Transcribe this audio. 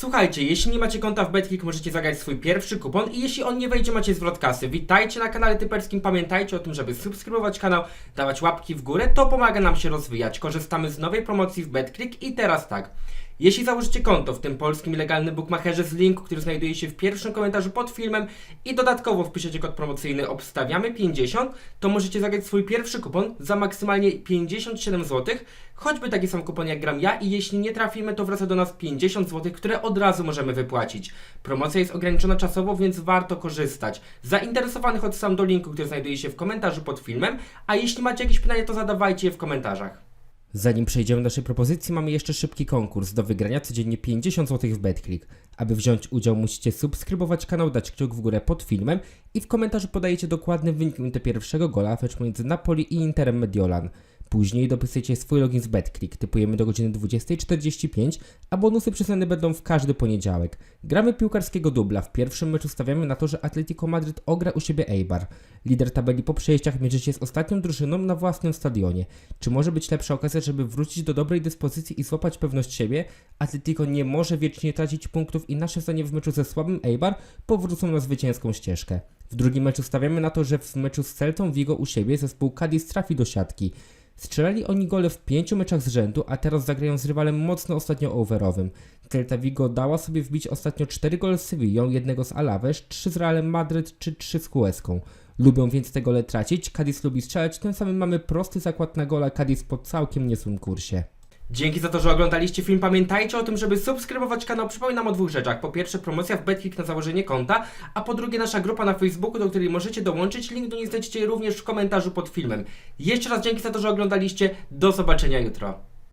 Słuchajcie, jeśli nie macie konta w BetClick, możecie zagrać swój pierwszy kupon i jeśli on nie wejdzie, macie zwrot kasy. Witajcie na kanale Typerskim, pamiętajcie o tym, żeby subskrybować kanał, dawać łapki w górę, to pomaga nam się rozwijać. Korzystamy z nowej promocji w BetClick i teraz tak. Jeśli założycie konto w tym polskim legalnym bookmacherze z linku, który znajduje się w pierwszym komentarzu pod filmem i dodatkowo wpiszecie kod promocyjny obstawiamy 50, to możecie zagrać swój pierwszy kupon za maksymalnie 57 zł, choćby taki sam kupon jak gram ja i jeśli nie trafimy, to wraca do nas 50 zł, które od razu możemy wypłacić. Promocja jest ograniczona czasowo, więc warto korzystać. Zainteresowanych odsyłam do linku, który znajduje się w komentarzu pod filmem, a jeśli macie jakieś pytania, to zadawajcie je w komentarzach. Zanim przejdziemy do naszej propozycji, mamy jeszcze szybki konkurs. Do wygrania codziennie 50 zł w BetClick. Aby wziąć udział, musicie subskrybować kanał, dać kciuk w górę pod filmem i w komentarzu podajecie dokładny wynik minuty pierwszego gola w meczu między Napoli i Interem Mediolan. Później dopisujecie swój login z BetClick, typujemy do godziny 20.45, a bonusy przyznane będą w każdy poniedziałek. Gramy piłkarskiego dubla. W pierwszym meczu stawiamy na to, że Atletico Madryt ogra u siebie Eibar. Lider tabeli po przejściach mierzy się z ostatnią drużyną na własnym stadionie. Czy może być lepsza okazja, żeby wrócić do dobrej dyspozycji i złapać pewność siebie? Atletico nie może wiecznie tracić punktów i nasze zdanie w meczu ze słabym Eibar powrócą na zwycięską ścieżkę. W drugim meczu stawiamy na to, że w meczu z Celtą Vigo u siebie zespół Cadiz trafi do siatki. Strzelali oni gole w pięciu meczach z rzędu, a teraz zagrają z rywalem mocno ostatnio overowym. Celta Vigo dała sobie wbić ostatnio 4 gole z Sewillą, jednego z Alaves, 3 z Realem Madryt czy 3 z Hueską. Lubią więc te gole tracić, Cadiz lubi strzelać, tym samym mamy prosty zakład na gola Cadiz po całkiem niezłym kursie. Dzięki za to, że oglądaliście film. Pamiętajcie o tym, żeby subskrybować kanał. Przypominam o dwóch rzeczach. Po pierwsze, promocja w BetClick na założenie konta, a po drugie, nasza grupa na Facebooku, do której możecie dołączyć. Link do niej znajdziecie również w komentarzu pod filmem. Jeszcze raz dzięki za to, że oglądaliście. Do zobaczenia jutro.